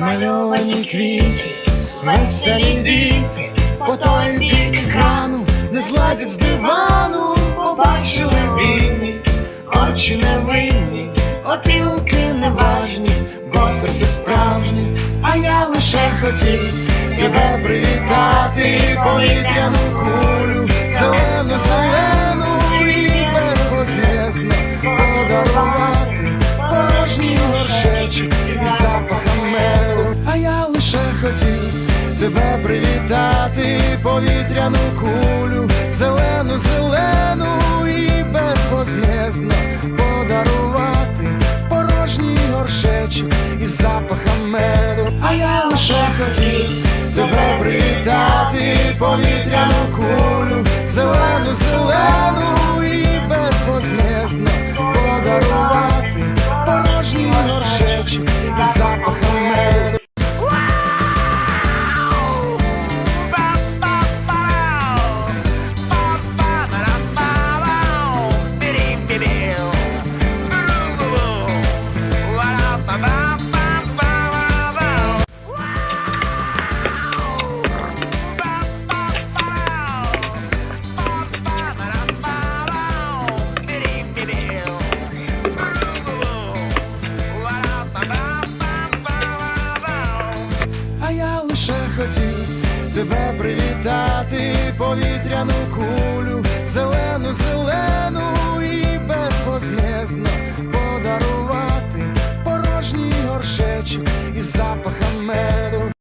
Мальовані квіти, веселі діти, по той бік екрану не злазять з дивану, побачили вільні, очі невинні, опілки неважні, бо серце справжнє, а я лише хотів тебе привітати, повітряну кулю, хотів тебе привітати, повітряну кулю, зелену, зелену і безвознезно подарувати порожній горшечок із запахом меду. А я лише хотів тебе привітати, повітряну кулю, зелену тебе привітати, повітряну кулю, зелену, зелену і безвознезно подарувати порожній горшечок і меду.